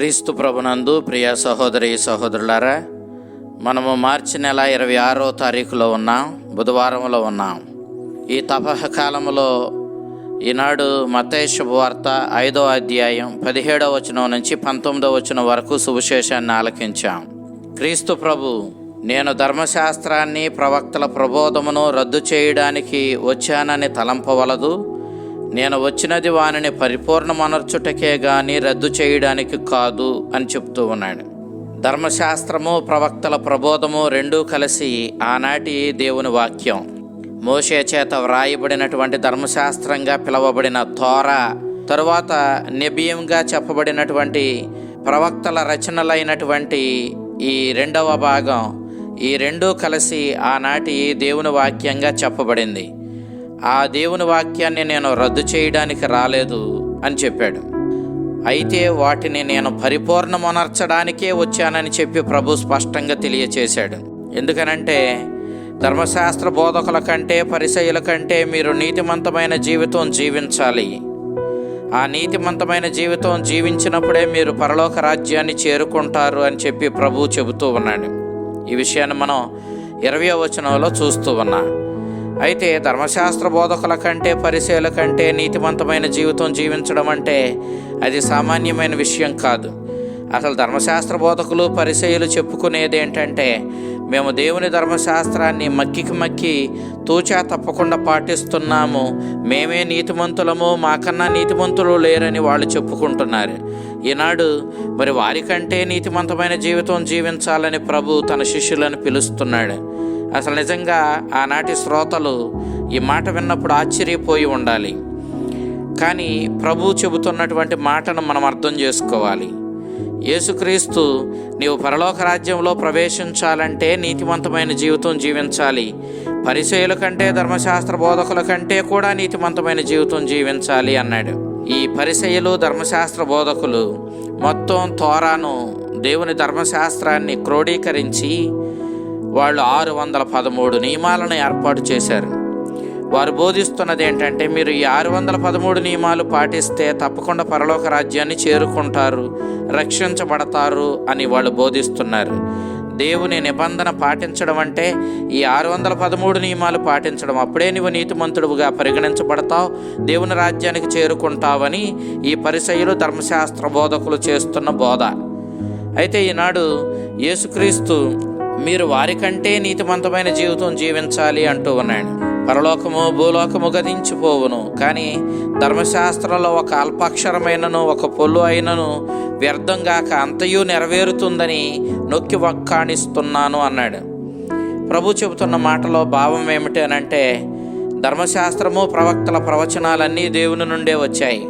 క్రీస్తు ప్రభునందు ప్రియ సహోదరి సహోదరులారా మనము మార్చి నెల ఇరవై ఆరో తారీఖులో ఉన్నాం బుధవారంలో ఉన్నాం. ఈ తపహ కాలంలో ఈనాడు మతయ శుభవార్త ఐదో అధ్యాయం పదిహేడవ వచనం నుంచి పంతొమ్మిదో వచనం వరకు సువిశేషాన్ని ఆలకించాం. క్రీస్తు ప్రభు నేను ధర్మశాస్త్రాన్ని ప్రవక్తల ప్రబోధమును రద్దు చేయడానికి వచ్చానని తలంపవలదు. నేను వచ్చినది వానిని పరిపూర్ణమనర్చుటకే గాని రద్దు చేయడానికి కాదు అని చెప్తూ ఉన్నాడు. ధర్మశాస్త్రము ప్రవక్తల ప్రబోధము రెండూ కలిసి ఆనాటి దేవుని వాక్యం. మోషే చేత వ్రాయబడినటువంటి ధర్మశాస్త్రంగా పిలువబడిన తోర తరువాత నిబియంగా చెప్పబడినటువంటి ప్రవక్తల రచనలైనటువంటి ఈ రెండవ భాగం ఈ రెండూ కలిసి ఆనాటి దేవుని వాక్యంగా చెప్పబడింది. ఆ దేవుని వాక్యాన్ని నేను రద్దు చేయడానికి రాలేదు అని చెప్పాడు. అయితే వాటిని నేను పరిపూర్ణమనర్చడానికే వచ్చానని చెప్పి ప్రభు స్పష్టంగా తెలియచేశాడు. ఎందుకనంటే ధర్మశాస్త్ర బోధకుల కంటే పరిశైల కంటే మీరు నీతిమంతమైన జీవితం జీవించాలి. ఆ నీతిమంతమైన జీవితం జీవించినప్పుడే మీరు పరలోక రాజ్యాన్ని చేరుకుంటారు అని చెప్పి ప్రభు చెబుతూ ఉన్నాడు. ఈ విషయాన్ని మనం ఇరవై వచనంలో చూస్తూ ఉన్నాం. అయితే ధర్మశాస్త్ర బోధకుల కంటే పరిశీల కంటే నీతివంతమైన జీవితం జీవించడం అంటే అది సామాన్యమైన విషయం కాదు. అసలు ధర్మశాస్త్ర బోధకులు పరిచయులు చెప్పుకునేది ఏంటంటే మేము దేవుని ధర్మశాస్త్రాన్ని మక్కికి మక్కి తూచా తప్పకుండా పాటిస్తున్నాము. మేమే నీతిమంతులము మాకన్నా నీతిమంతులు లేరని వాళ్ళు చెప్పుకుంటున్నారు. ఈనాడు మరి వారికంటే నీతిమంతమైన జీవితం జీవించాలని ప్రభు తన శిష్యులను పిలుస్తున్నాడు. అసలు నిజంగా ఆనాటి శ్రోతలు ఈ మాట విన్నప్పుడు ఆశ్చర్యపోయి ఉండాలి. కానీ ప్రభు చెబుతున్నటువంటి మాటను మనం అర్థం చేసుకోవాలి. యేసుక్రీస్తు నీవు పరలోక రాజ్యంలో ప్రవేశించాలంటే నీతివంతమైన జీవితం జీవించాలి. పరిచయుల కంటే ధర్మశాస్త్ర బోధకుల కంటే కూడా నీతివంతమైన జీవితం జీవించాలి అన్నాడు. ఈ పరిచయులు ధర్మశాస్త్ర బోధకులు మొత్తం తోరాను దేవుని ధర్మశాస్త్రాన్ని క్రోడీకరించి వాళ్ళు ఆరు వందల పదమూడు నియమాలను ఏర్పాటు చేశారు. వారు బోధిస్తున్నది ఏంటంటే మీరు ఈ ఆరు వందల పదమూడు నియమాలు పాటిస్తే తప్పకుండా పరలోక రాజ్యాన్ని చేరుకుంటారు రక్షించబడతారు అని వాళ్ళు బోధిస్తున్నారు. దేవుని నిబంధన పాటించడం అంటే ఈ ఆరు వందల పదమూడు నియమాలు పాటించడం. అప్పుడే నువ్వు నీతిమంతుడుగా పరిగణించబడతావు దేవుని రాజ్యానికి చేరుకుంటావని ఈ పరిసయులు ధర్మశాస్త్ర బోధకులు చేస్తున్న బోధ. అయితే ఈనాడు యేసుక్రీస్తు మీరు వారికంటే నీతిమంతమైన జీవితం జీవించాలి అంటూ ఉన్నాడు. పరలోకము భూలోకము గతించిపోవును. కానీ ధర్మశాస్త్రంలో ఒక అల్పాక్షరమైనను ఒక పొల్లు అయినను వ్యర్థంగాక అంతయు నెరవేరుతుందని నొక్కి వక్కాణిస్తున్నాను అన్నాడు. ప్రభు చెబుతున్న మాటలో భావం ఏమిటి అని అంటే ధర్మశాస్త్రము ప్రవక్తల ప్రవచనాలన్నీ దేవుని నుండే వచ్చాయి.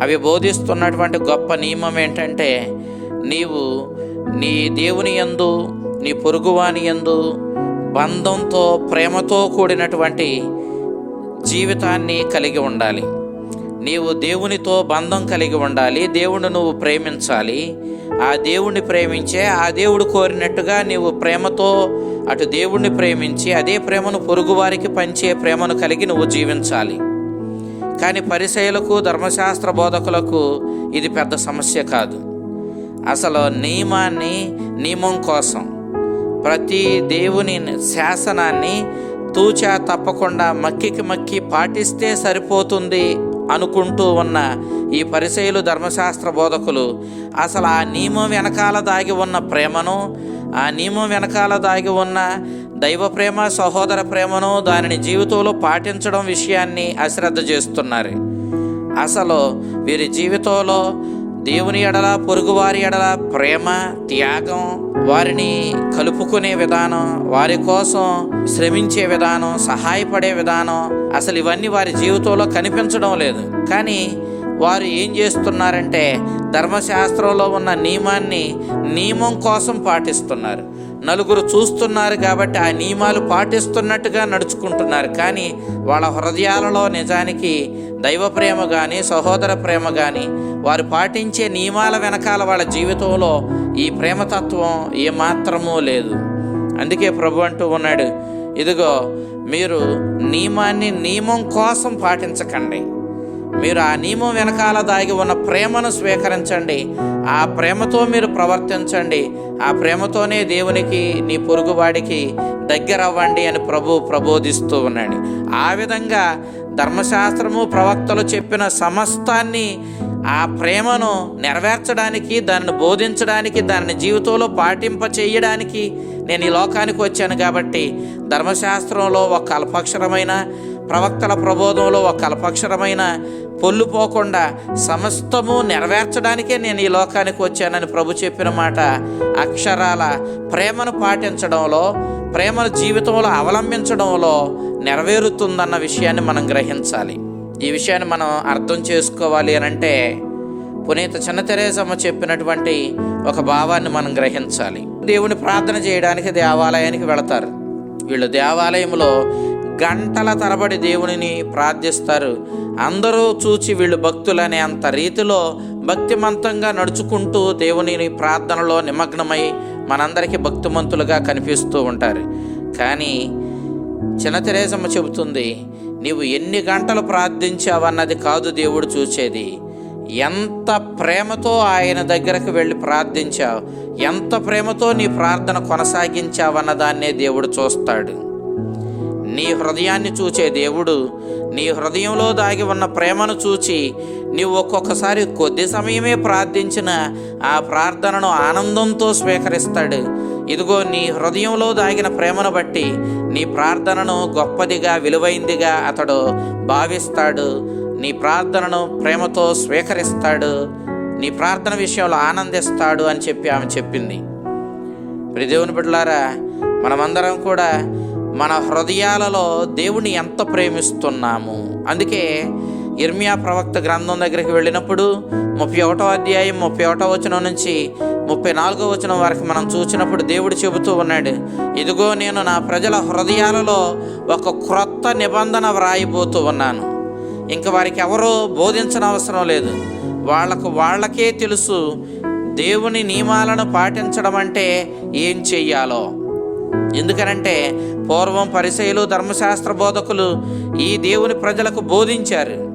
అవి బోధిస్తున్నటువంటి గొప్ప నియమం ఏంటంటే నీవు నీ దేవుని యందు నీ పొరుగువాని యందు బంధంతో ప్రేమతో కూడినటువంటి జీవితాన్ని కలిగి ఉండాలి. నీవు దేవునితో బంధం కలిగి ఉండాలి. దేవుడు నువ్వు ప్రేమించాలి. ఆ దేవుణ్ణి ప్రేమించే ఆ దేవుడు కోరినట్టుగా నీవు ప్రేమతో అటు దేవుణ్ణి ప్రేమించి అదే ప్రేమను పొరుగువారికి పంచే ప్రేమను కలిగి నువ్వు జీవించాలి. కానీ పరిచయులకు ధర్మశాస్త్ర బోధకులకు ఇది పెద్ద సమస్య కాదు. అసలు నియమాన్ని నియమం కోసం ప్రతి దేవుని శాసనాన్ని తూచా తప్పకుండా మక్కికి మక్కి పాటిస్తే సరిపోతుంది అనుకుంటూ ఉన్న ఈ పరిచయులు ధర్మశాస్త్ర బోధకులు అసలు ఆ నియమం వెనకాల దాగి ఉన్న ప్రేమను ఆ నియమం వెనకాల దాగి ఉన్న దైవ ప్రేమ సహోదర ప్రేమను దానిని జీవితంలో పాటించడం విషయాన్ని అశ్రద్ధ చేస్తున్నారు. అసలు వీరి జీవితంలో దేవుని ఎడల పొరుగువారి ఎడల ప్రేమ త్యాగం వారిని కలుపుకునే విధానం వారి కోసం శ్రమించే విధానం సహాయపడే విధానం అసలు ఇవన్నీ వారి జీవితంలో కనిపించడం లేదు. కానీ వారు ఏం చేస్తున్నారంటే ధర్మశాస్త్రంలో ఉన్న నియమాన్ని నియమం కోసం పాటిస్తున్నారు. నలుగురు చూస్తున్నారు కాబట్టి ఆ నియమాలు పాటిస్తున్నట్టుగా నడుచుకుంటున్నారు. కానీ వాళ్ళ హృదయాలలో నిజానికి దైవ ప్రేమ కానీ సహోదర ప్రేమ కానీ వారు పాటించే నియమాల వెనకాల వాళ్ళ జీవితంలో ఈ ప్రేమతత్వం ఏమాత్రమూ లేదు. అందుకే ప్రభు అంటూ ఉన్నాడు ఇదిగో మీరు నియమాన్ని నియమం కోసం పాటించకండి. మీరు ఆ నియమం వెనకాల దాగి ఉన్న ప్రేమను స్వీకరించండి. ఆ ప్రేమతో మీరు ప్రవర్తించండి. ఆ ప్రేమతోనే దేవునికి నీ పొరుగువాడికి దగ్గర అవ్వండి అని ప్రభు ప్రబోధిస్తూ ఉన్నాడు. ఆ విధంగా ధర్మశాస్త్రము ప్రవక్తలు చెప్పిన సమస్తాన్ని ఆ ప్రేమను నెరవేర్చడానికి దాన్ని బోధించడానికి దాన్ని జీవితంలో పాటింప చేయడానికి నేను ఈ లోకానికి వచ్చాను కాబట్టి ధర్మశాస్త్రంలో ఒక అల్పక్షరమైన ప్రవక్తల ప్రబోధంలో ఒక అల్పక్షరమైన పొల్లు పోకుండా సమస్తము నెరవేర్చడానికే నేను ఈ లోకానికి వచ్చానని ప్రభు చెప్పిన మాట. అక్షరాల ప్రేమను పాటించడంలో ప్రేమను జీవితంలో అవలంబించడంలో నెరవేరుతుందన్న విషయాన్ని మనం గ్రహించాలి. ఈ విషయాన్ని మనం అర్థం చేసుకోవాలి అని అంటే పునీత చిన్న తెరేసమ్మ చెప్పినటువంటి ఒక భావాన్ని మనం గ్రహించాలి. దేవుని ప్రార్థన చేయడానికి దేవాలయానికి వెళతారు. వీళ్ళు దేవాలయంలో గంటల తరబడి దేవునిని ప్రార్థిస్తారు. అందరూ చూచి వీళ్ళు భక్తులనే అంత రీతిలో భక్తిమంతంగా నడుచుకుంటూ దేవునిని ప్రార్థనలో నిమగ్నమై మనందరికీ భక్తిమంతులుగా కనిపిస్తూ ఉంటారు. కానీ చిన్న తెరేసమ్మ చెబుతుంది నీవు ఎన్ని గంటలు ప్రార్థించావన్నది కాదు దేవుడు చూసేది ఎంత ప్రేమతో ఆయన దగ్గరకు వెళ్ళి ప్రార్థించావు ఎంత ప్రేమతో నీ ప్రార్థన కొనసాగించావన్న దాన్నే దేవుడు చూస్తాడు. నీ హృదయాన్ని చూచే దేవుడు నీ హృదయంలో దాగి ఉన్న ప్రేమను చూచి నీవు ఒక్కొక్కసారి కొద్ది సమయమే ప్రార్థించిన ఆ ప్రార్థనను ఆనందంతో స్వీకరిస్తాడు. ఇదిగో నీ హృదయంలో దాగిన ప్రేమను బట్టి నీ ప్రార్థనను గొప్పదిగా విలువైందిగా అతడు భావిస్తాడు. నీ ప్రార్థనను ప్రేమతో స్వీకరిస్తాడు. నీ ప్రార్థన విషయంలో ఆనందిస్తాడు అని చెప్పి ఆమె చెప్పింది. ప్రదేవుని బిడ్డలారా మనమందరం కూడా మన హృదయాలలో దేవుని ఎంత ప్రేమిస్తున్నాము? అందుకే ఇర్మియా ప్రవక్త గ్రంథం దగ్గరికి వెళ్ళినప్పుడు ముప్పై ఒకటో అధ్యాయం ముప్పై ఒకటో వచనం నుంచి ముప్పై నాలుగో వచనం వరకు మనం చూసినప్పుడు దేవుడు చెబుతూ ఉన్నాడు ఇదిగో నేను నా ప్రజల హృదయాలలో ఒక క్రొత్త నిబంధన వ్రాయిపోతూ ఉన్నాను. ఇంక వారికి ఎవరో బోధించిన అవసరం లేదు. వాళ్ళకు వాళ్ళకే తెలుసు దేవుని నియమాలను పాటించడం అంటే ఏం చెయ్యాలో. ఎందుకనంటే పూర్వం పరిచయులు ధర్మశాస్త్ర బోధకులు ఈ దేవుని ప్రజలకు బోధించారు.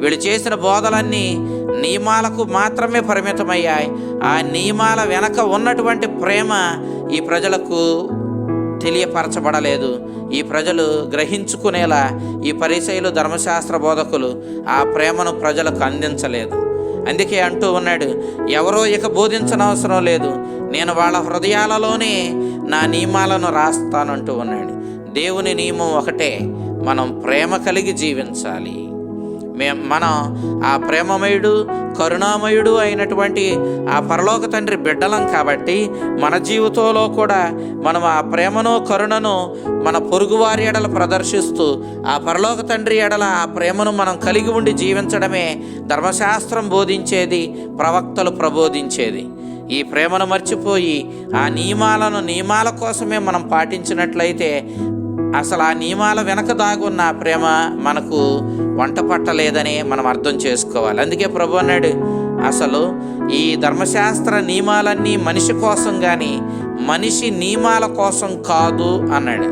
వీళ్ళు చేసిన బోధలన్నీ నియమాలకు మాత్రమే పరిమితమయ్యాయి. ఆ నియమాల వెనక ఉన్నటువంటి ప్రేమ ఈ ప్రజలకు తెలియపరచబడలేదు. ఈ ప్రజలు గ్రహించుకునేలా ఈ పరిచయులు ధర్మశాస్త్ర బోధకులు ఆ ప్రేమను ప్రజలకు అందించలేదు. అందుకే అంటూ ఉన్నాడు ఎవరో ఇక బోధించనవసరం లేదు. నేను వాళ్ళ హృదయాలలోనే నా నియమాలను రాస్తానంటూ ఉన్నాడు. దేవుని నియమం ఒకటే మనం ప్రేమ కలిగి జీవించాలి. మే మనం ఆ ప్రేమమయుడు కరుణామయుడు అయినటువంటి ఆ పరలోక తండ్రి బిడ్డలం కాబట్టి మన జీవితంలో కూడా మనం ఆ ప్రేమను కరుణను మన పొరుగువారి ఎడల ప్రదర్శిస్తూ ఆ పరలోక తండ్రి ఎడల ఆ ప్రేమను మనం కలిగి ఉండి జీవించడమే ధర్మశాస్త్రం బోధించేది ప్రవక్తలు ప్రబోధించేది. ఈ ప్రేమను మర్చిపోయి ఆ నియమాలను నియమాల కోసమే మనం పాటించినట్లయితే అసలు ఆ నియమాల వెనక దాగున్న ప్రేమ మనకు వంట పట్టలేదని మనం అర్థం చేసుకోవాలి. అందుకే ప్రభు అన్నాడు అసలు ఈ ధర్మశాస్త్ర నియమాలన్నీ మనిషి కోసం కానీ మనిషి నియమాల కోసం కాదు అన్నాడు.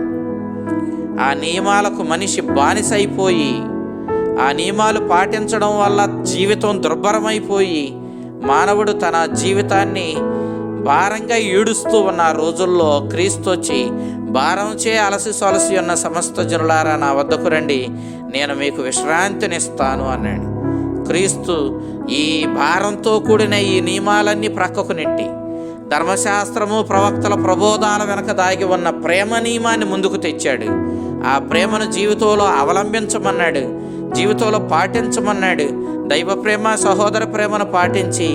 ఆ నియమాలకు మనిషి బానిసైపోయి ఆ నియమాలు పాటించడం వల్ల జీవితం దుర్భరమైపోయి మానవుడు తన జీవితాన్ని భారంగా ఈడుస్తూ ఉన్న రోజుల్లో క్రీస్తు వచ్చి భారంచే అలసి సొలసి ఉన్న సమస్త జనులారా నా వద్దకు రండి. నేను మీకు విశ్రాంతినిస్తాను అన్నాడు. క్రీస్తు ఈ భారంతో కూడిన ఈ నియమాలన్నీ ప్రక్కకు నెట్టి ధర్మశాస్త్రము ప్రవక్తల ప్రబోధాల వెనక దాగి ఉన్న ప్రేమ నియమాన్ని ముందుకు తెచ్చాడు. ఆ ప్రేమను జీవితంలో అవలంబించమన్నాడు జీవితంలో పాటించమన్నాడు దైవ ప్రేమ సహోదర ప్రేమను పాటించి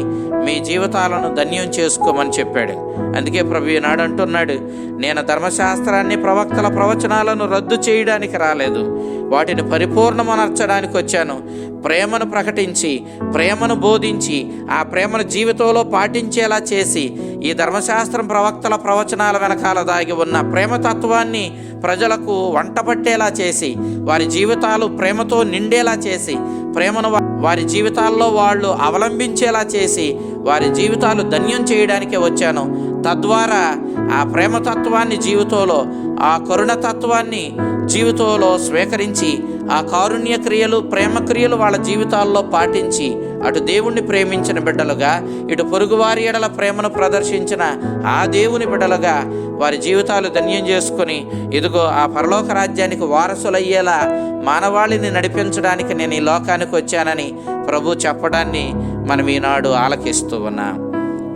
మీ జీవితాలను ధన్యం చేసుకోమని చెప్పాడు. అందుకే ప్రభు ఈనాడు అంటున్నాడు నేను ధర్మశాస్త్రాన్ని ప్రవక్తల ప్రవచనాలను రద్దు చేయడానికి రాలేదు. వాటిని పరిపూర్ణమనర్చడానికి వచ్చాను. ప్రేమను ప్రకటించి ప్రేమను బోధించి ఆ ప్రేమను జీవితంలో పాటించేలా చేసి ఈ ధర్మశాస్త్రం ప్రవక్తల ప్రవచనాల వెనకాల దాగి ఉన్న ప్రేమతత్వాన్ని ప్రజలకు వంటపట్టేలా చేసి వారి జీవితాలు ప్రేమతో నిండేలా చేసి ప్రేమను వారి జీవితాల్లో వాళ్ళు అవలంబించేలా చేసి వారి జీవితాలు ధన్యం చేయడానికే వచ్చాను. తద్వారా ఆ ప్రేమతత్వాన్ని జీవితంలో ఆ కరుణతత్వాన్ని జీవితంలో స్వీకరించి ఆ కారుణ్య క్రియలు ప్రేమ క్రియలు వాళ్ళ జీవితాల్లో పాటించి అటు దేవుణ్ణి ప్రేమించిన బిడ్డలుగా ఇటు పొరుగువారి ఎడల ప్రేమను ప్రదర్శించిన ఆ దేవుని బిడ్డలుగా వారి జీవితాలు ధన్యం చేసుకొని ఇదిగో ఆ పరలోక రాజ్యానికి వారసులయ్యేలా మానవాళిని నడిపించడానికి నేను ఈ లోకానికి వచ్చానని ప్రభు చెప్పడాన్ని మనం ఈనాడు ఆలకిస్తూ ఉన్నాం.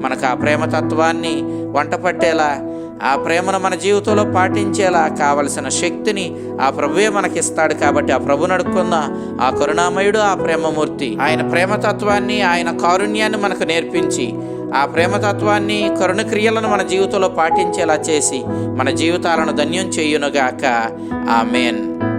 మనకు ఆ ప్రేమతత్వాన్ని వంట పట్టేలా ఆ ప్రేమను మన జీవితంలో పాటించేలా కావలసిన శక్తిని ఆ ప్రభువే మనకిస్తాడు కాబట్టి ఆ ప్రభు నడుపుకున్న ఆ కరుణామయుడు ఆ ప్రేమమూర్తి. ఆయన ప్రేమతత్వాన్ని ఆయన కారుణ్యాన్ని మనకు నేర్పించి ఆ ప్రేమతత్వాన్ని కరుణ క్రియలను మన జీవితంలో పాటించేలా చేసి మన జీవితాలను ధన్యం చేయునుగాక. ఆమెన్.